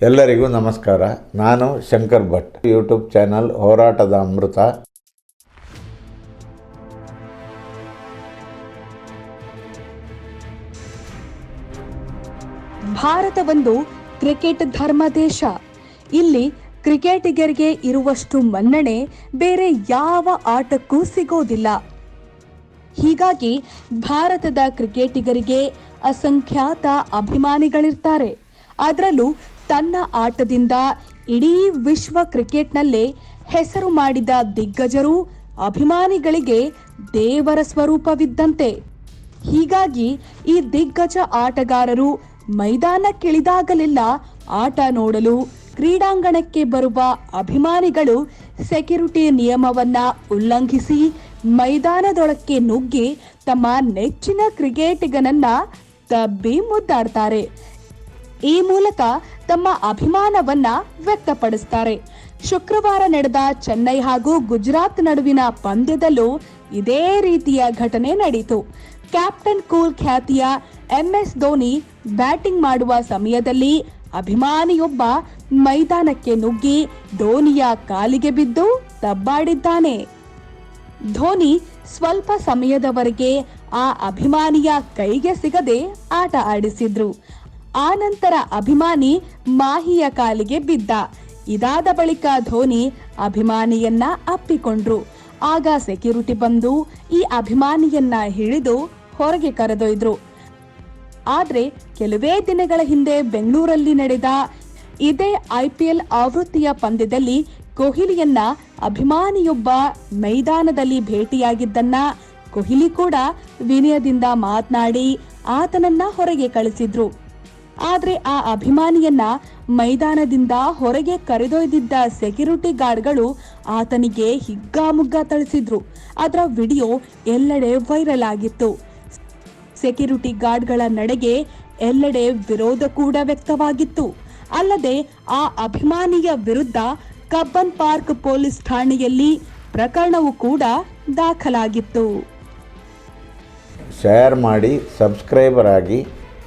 ಎಲ್ಲರಿಗೂ ನಮಸ್ಕಾರ. ನಾನು ಶಂಕರ್ ಭಟ್. ಯೂಟ್ಯೂಬ್ ಚಾನಲ್ ಹೋರಾಟದ ಅಮೃತ. ಭಾರತವೊಂದು ಕ್ರಿಕೆಟ್ ಧರ್ಮ ದೇಶ. ಇಲ್ಲಿ ಕ್ರಿಕೆಟಿಗರಿಗೆ ಇರುವಷ್ಟು ಮನ್ನಣೆ ಬೇರೆ ಯಾವ ಆಟಕ್ಕೂ ಸಿಗೋದಿಲ್ಲ. ಹೀಗಾಗಿ ಭಾರತದ ಕ್ರಿಕೆಟಿಗರಿಗೆ ಅಸಂಖ್ಯಾತ ಅಭಿಮಾನಿಗಳಿರ್ತಾರೆ. ಅದರಲ್ಲೂ ತನ್ನ ಆಟದಿಂದ ಇಡೀ ವಿಶ್ವ ಕ್ರಿಕೆಟ್ನಲ್ಲೇ ಹೆಸರು ಮಾಡಿದ ದಿಗ್ಗಜರು ಅಭಿಮಾನಿಗಳಿಗೆ ದೇವರ ಸ್ವರೂಪವಿದ್ದಂತೆ. ಹೀಗಾಗಿ ಈ ದಿಗ್ಗಜ ಆಟಗಾರರು ಮೈದಾನಕ್ಕಿಳಿದಾಗಲೆಲ್ಲ ಆಟ ನೋಡಲು ಕ್ರೀಡಾಂಗಣಕ್ಕೆ ಬರುವ ಅಭಿಮಾನಿಗಳು ಸೆಕ್ಯುರಿಟಿ ನಿಯಮವನ್ನ ಉಲ್ಲಂಘಿಸಿ ಮೈದಾನದೊಳಕ್ಕೆ ನುಗ್ಗಿ ತಮ್ಮ ನೆಚ್ಚಿನ ಕ್ರಿಕೆಟಿಗನನ್ನ ತಬ್ಬಿ ಮುದ್ದಾಡ್ತಾರೆ ಈ ಮೂಲಕ ತಮ್ಮ ಅಭಿಮಾನವನ್ನ ವ್ಯಕ್ತಪಡಿಸ್ತಾರೆ. ಶುಕ್ರವಾರ ನಡೆದ ಚೆನ್ನೈ ಹಾಗೂ ಗುಜರಾತ್ ನಡುವಿನ ಪಂದ್ಯದಲ್ಲೂ ಇದೇ ರೀತಿಯ ಘಟನೆ ನಡೆಯಿತು ಕ್ಯಾಪ್ಟನ್ ಕೂಲ್ ಖ್ಯಾತಿಯ ಎಂಎಸ್ ಧೋನಿ ಬ್ಯಾಟಿಂಗ್ ಮಾಡುವ ಸಮಯದಲ್ಲಿ ಅಭಿಮಾನಿಯೊಬ್ಬ ಮೈದಾನಕ್ಕೆ ನುಗ್ಗಿ ಧೋನಿಯ ಕಾಲಿಗೆ ಬಿದ್ದು ತಬ್ಬಾಡಿದ್ದಾನೆ ಧೋನಿ ಸ್ವಲ್ಪ ಸಮಯದವರೆಗೆ ಆ ಅಭಿಮಾನಿಯ ಕೈಗೆ ಸಿಗದೆ ಆಟ ಆಡಿಸಿದ್ರು. ಆ ನಂತರ ಅಭಿಮಾನಿ ಮಾಹಿಯ ಕಾಲಿಗೆ ಬಿದ್ದ. ಇದಾದ ಬಳಿಕ ಧೋನಿ ಅಭಿಮಾನಿಯನ್ನ ಅಪ್ಪಿಕೊಂಡ್ರು. ಆಗ ಸೆಕ್ಯೂರಿಟಿ ಬಂದು ಈ ಅಭಿಮಾನಿಯನ್ನ ಹಿಡಿದು ಹೊರಗೆ ಕರೆದೊಯ್ದ್ರು. ಆದ್ರೆ ಕೆಲವೇ ದಿನಗಳ ಹಿಂದೆ ಬೆಂಗಳೂರಲ್ಲಿ ನಡೆದ ಇದೇ ಐಪಿಎಲ್ ಆವೃತ್ತಿಯ ಪಂದ್ಯದಲ್ಲಿ ಕೊಹ್ಲಿಯನ್ನ ಅಭಿಮಾನಿಯೊಬ್ಬ ಮೈದಾನದಲ್ಲಿ ಭೇಟಿಯಾಗಿದ್ದನ್ನ ಕೊಹ್ಲಿ ಕೂಡ ವಿನಯದಿಂದ ಮಾತನಾಡಿ ಆತನನ್ನ ಹೊರಗೆ ಕಳಿಸಿದ್ರು. ಆದ್ರೆ ಆ ಅಭಿಮಾನಿಯನ್ನ ಮೈದಾನದಿಂದ ಹೊರಗೆ ಕರೆದೊಯ್ದಿದ್ದ ಸೆಕ್ಯೂರಿಟಿ ಗಾರ್ಡ್ಗಳು ಆತನಿಗೆ ಹಿಗ್ಗಾಮುಗ್ಗಾ ಥಳಿಸಿದ್ರು. ಅದರ ವಿಡಿಯೋ ಎಲ್ಲೆಡೆ ವೈರಲ್ ಆಗಿತ್ತು. ಸೆಕ್ಯೂರಿಟಿ ಗಾರ್ಡ್ಗಳ ನಡೆಗೆ ಎಲ್ಲೆಡೆ ವಿರೋಧ ಕೂಡ ವ್ಯಕ್ತವಾಗಿತ್ತು. ಅಲ್ಲದೆ ಆ ಅಭಿಮಾನಿಯ ವಿರುದ್ಧ ಕಬ್ಬನ್ ಪಾರ್ಕ್ ಪೊಲೀಸ್ ಠಾಣೆಯಲ್ಲಿ ಪ್ರಕರಣವು ಕೂಡ ದಾಖಲಾಗಿತ್ತು. ಶೇರ್ ಮಾಡಿ ಸಬ್ಸ್ಕ್ರೈಬರ್ ಆಗಿ